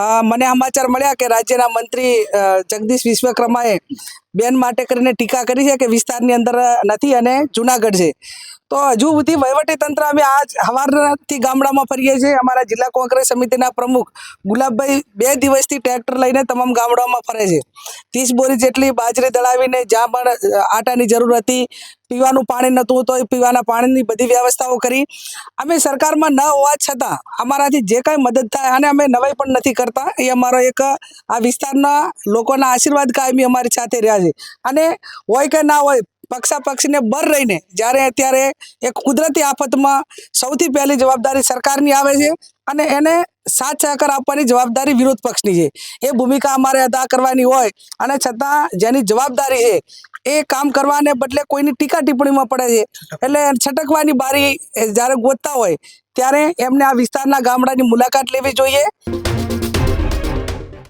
a મને સમાચાર મળ્યા કે રાજ્યના મંત્રી જગદીશ વિશ્વકર્માએ બેન માટે કરીને ટીકા કરી છે કે વિસ્તારની અંદર નથી અને જુનાગઢ છે. તો હજુ સુધી વહીવટી તંત્ર અમે આજ સવારથી ગામડામાં ફરીએ છીએ. અમારા જિલ્લા કોંગ્રેસ સમિતિના પ્રમુખ ગુલાબભાઈ બે દિવસથી ટ્રેક્ટર લઈને તમામ ગામડાઓમાં ફરે છે. ત્રીસ બોરી જેટલી બાજરી દળાવીને જ્યાં પણ આટાની જરૂર હતી, પીવાનું પાણી નહોતું તો એ પીવાના પાણીની બધી વ્યવસ્થાઓ કરી. અમે સરકારમાં ન હોવા છતાં અમારાથી જે કાંઈ મદદ થાય અને અમે નવાઈ પણ નથી કરતા. એ અમારો એક આ વિસ્તારના લોકોના આશીર્વાદ કાયમી અમારી સાથે રહ્યા છે. અને હોય કે ના હોય પક્ષા પક્ષીને બર રહીને જ્યારે અત્યારે એક કુદરતી આફતમાં સૌથી પહેલી જવાબદારી સરકારની આવે છે અને એને સાથ સહકાર આપવાની જવાબદારી વિરોધ પક્ષની છે. એ ભૂમિકા અમારે અદા કરવાની હોય અને છતાં જેની જવાબદારી છે એ કામ કરવાને બદલે કોઈની ટીકા ટિપ્પણીમાં પડે છે. એટલે છટકવાની બારી જ્યારે ગોતતા હોય ત્યારે એમને આ વિસ્તારના ગામડાની મુલાકાત લેવી જોઈએ.